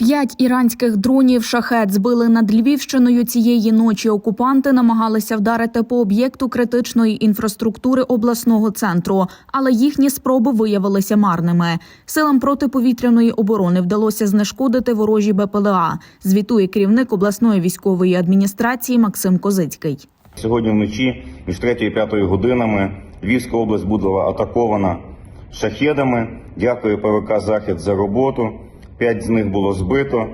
П'ять іранських дронів шахет збили над Львівщиною цієї ночі. Окупанти намагалися вдарити по об'єкту критичної інфраструктури обласного центру, але їхні спроби виявилися марними. Силам протиповітряної оборони вдалося знешкодити ворожі БПЛА. Звітує керівник обласної військової адміністрації Максим Козицький. Сьогодні вночі між 3 і 5 годинами Львівська область була атакована шахедами. Дякую ПВК Захід за роботу. П'ять з них було збито.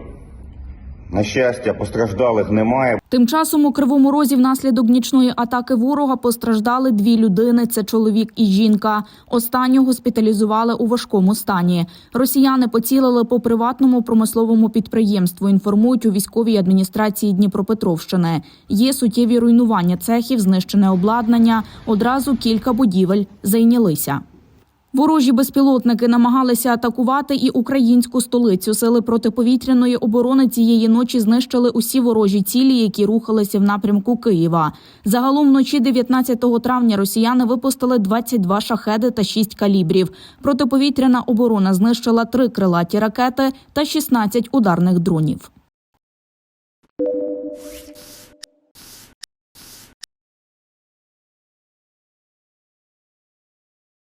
На щастя, постраждалих немає. Тим часом у кривому розі внаслідок нічної атаки ворога постраждали дві людини: це чоловік і жінка. Останню госпіталізували у важкому стані. Росіяни поцілили по приватному промисловому підприємству. Інформують у військовій адміністрації Дніпропетровщини. Є суттєві руйнування цехів, знищене обладнання. Одразу кілька будівель зайнялися. Ворожі безпілотники намагалися атакувати і українську столицю. Сили протиповітряної оборони цієї ночі знищили усі ворожі цілі, які рухалися в напрямку Києва. Загалом вночі 19 травня росіяни випустили 22 шахеди та 6 калібрів. Протиповітряна оборона знищила три крилаті ракети та 16 ударних дронів.